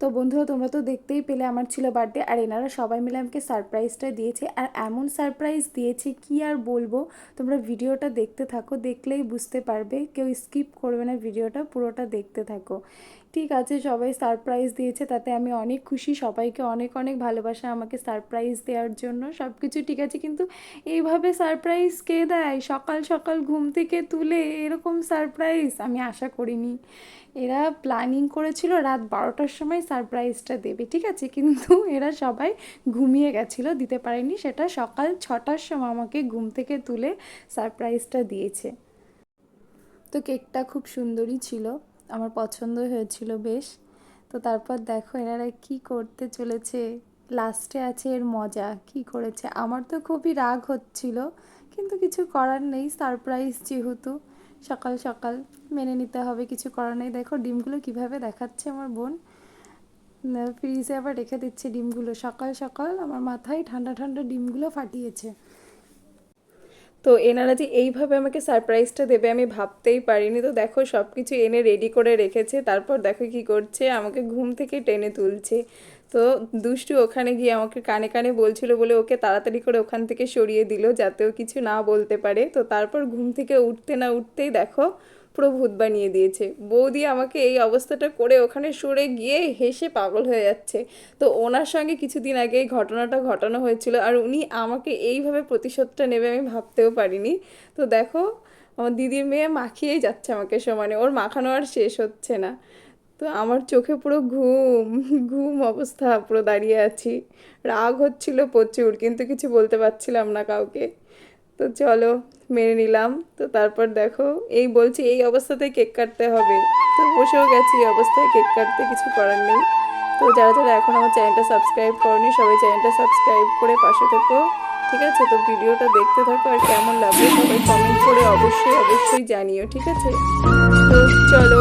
তো বন্ধুরা, তোমরা তো দেখতেই পেলে আমার ছিল বার্থডে আর এনারা সবাই মিলে আমাকে সারপ্রাইজটা দিয়েছে। আর এমন সারপ্রাইজ দিয়েছে, কি আর বলব? তোমরা ভিডিওটা দেখতে থাকো, দেখলেই বুঝতে পারবে। কেউ স্কিপ করবে না ভিডিওটা, পুরোটা দেখতে থাকো। ঠিক আছে, সবাই সারপ্রাইজ দিয়েছে, তাতে আমি অনেক খুশি। সবাইকে অনেক অনেক ভালোবাসা আমাকে সারপ্রাইজ দেওয়ার জন্য। সব কিছু ঠিক আছে, কিন্তু এইভাবে সারপ্রাইজ কে দেয়? সকাল সকাল ঘুম থেকে তুলে এরকম সারপ্রাইজ আমি আশা করিনি। এরা প্ল্যানিং করেছিল রাত বারোটার সময় সারপ্রাইজটা দেবে, ঠিক আছে? কিন্তু এরা সবাই ঘুমিয়ে গেছিল, দিতে পারেনি। সেটা সকাল ছটার সময় আমাকে ঘুম থেকে তুলে সারপ্রাইজটা দিয়েছে। তো কেকটা খুব সুন্দরই ছিল। আমার পছন্দ হয়েছিল বেশ। তো তারপর দেখো এনারা কি করতে চলেছে। লাস্টে আছে এর মজা, কি করেছে। আমার তো খুবই রাগ হচ্ছিল, কিন্তু কিছু করার নেই সারপ্রাইজ যেহেতু। সকাল সকাল মেনে নিতে হবে, কিছু করার নেই। দেখো ডিমগুলো কীভাবে দেখাচ্ছে আমার বোন। ফ্রিজে আবার রেখে দিচ্ছে ডিমগুলো। সকাল সকাল আমার মাথায় ঠান্ডা ঠান্ডা ডিমগুলো ফাটিয়েছে। তো এনারা যে এইভাবে আমাকে সারপ্রাইজটা দেবে, আমি ভাবতেই পারিনি। তো দেখো সব কিছু এনে রেডি করে রেখেছে। তারপর দেখো কি করছে, আমাকে ঘুম থেকে টেনে তুলছে। তো দুষ্টু ওখানে গিয়ে আমাকে কানে কানে বলছিল বলে ওকে তাড়াতাড়ি করে ওখান থেকে সরিয়ে দিল, যাতে ও কিছু না বলতে পারে। তো তারপর ঘুম থেকে উঠতে না উঠতেই দেখো পুরো ভূত বানিয়ে দিয়েছে। বৌদি আমাকে এই অবস্থাটা করে ওখানে সরে গিয়ে হেসে পাগল হয়ে যাচ্ছে। তো ওনার সঙ্গে কিছুদিন আগে এই ঘটনাটা ঘটানো হয়েছিল আর উনি আমাকে এইভাবে প্রতিশোধটা নেবে আমি ভাবতেও পারিনি। তো দেখো, আমার দিদির মেয়ে মাখিয়েই যাচ্ছে আমাকে সমানে, ওর মাখানো আর শেষ হচ্ছে না। তো আমার চোখে পুরো ঘুম ঘুম অবস্থা, পুরো দাঁড়িয়ে আছি। রাগ হচ্ছিল প্রচুর, কিন্তু কিছু বলতে পারছিলাম না কাউকে। তো চলো, মেনে নিলাম। তো তারপর দেখো, এই বলছি এই অবস্থাতেই কেক কাটতে হবে। তো বসেও গেছি এই অবস্থায়, কেক কাটতে কিছু করার নেই। তো যারা যারা এখন আমার চ্যানেলটা সাবস্ক্রাইব করনি, সবাই চ্যানেলটা সাবস্ক্রাইব করে পাশে থেকো। ঠিক আছে? তো ভিডিওটা দেখতে থাকো আর কেমন লাগবে সবাই কমেন্ট করে অবশ্যই অবশ্যই জানিও, ঠিক আছে? তো চলো